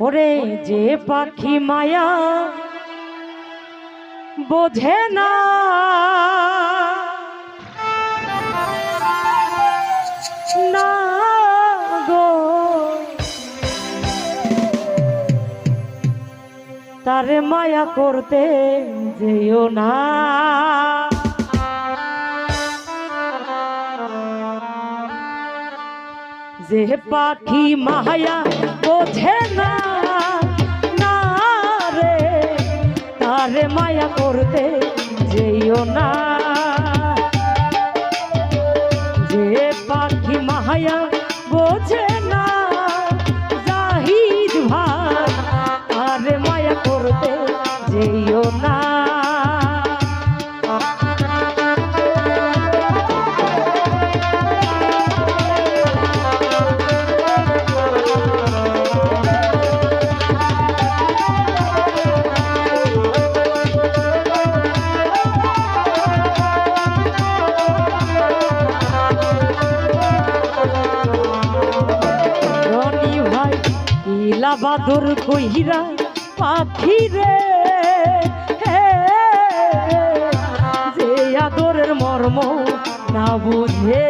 ওরে যে পাখি মায়া বোঝে না। না গো। তারে মায়া করতে যেও না। যে পাখি মাহায়া বোঝে না না রে তারে মায়া করতে যেও না। ইলা বাদুর কইরা পাখি রে যে আদরের মর্ম না বুঝে।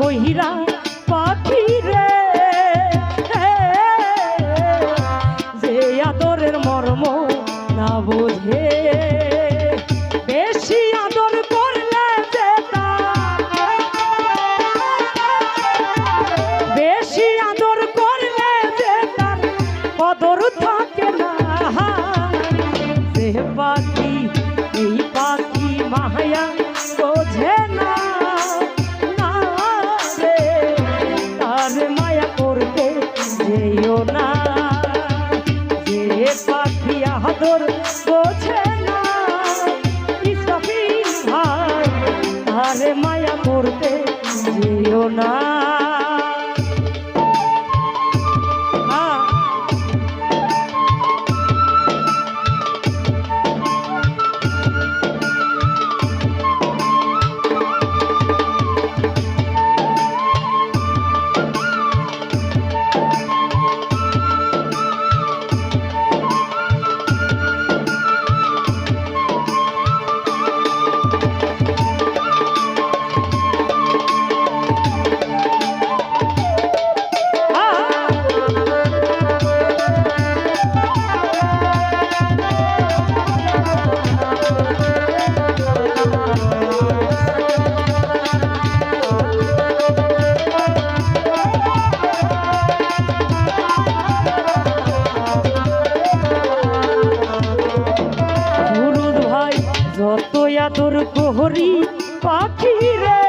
কইরা পাখি এই পাখি মায়া বোঝে না। আদর বোঝে না। ইসফিল ভাই তার মায়া করতে না। আদর কোহরি পাখি রে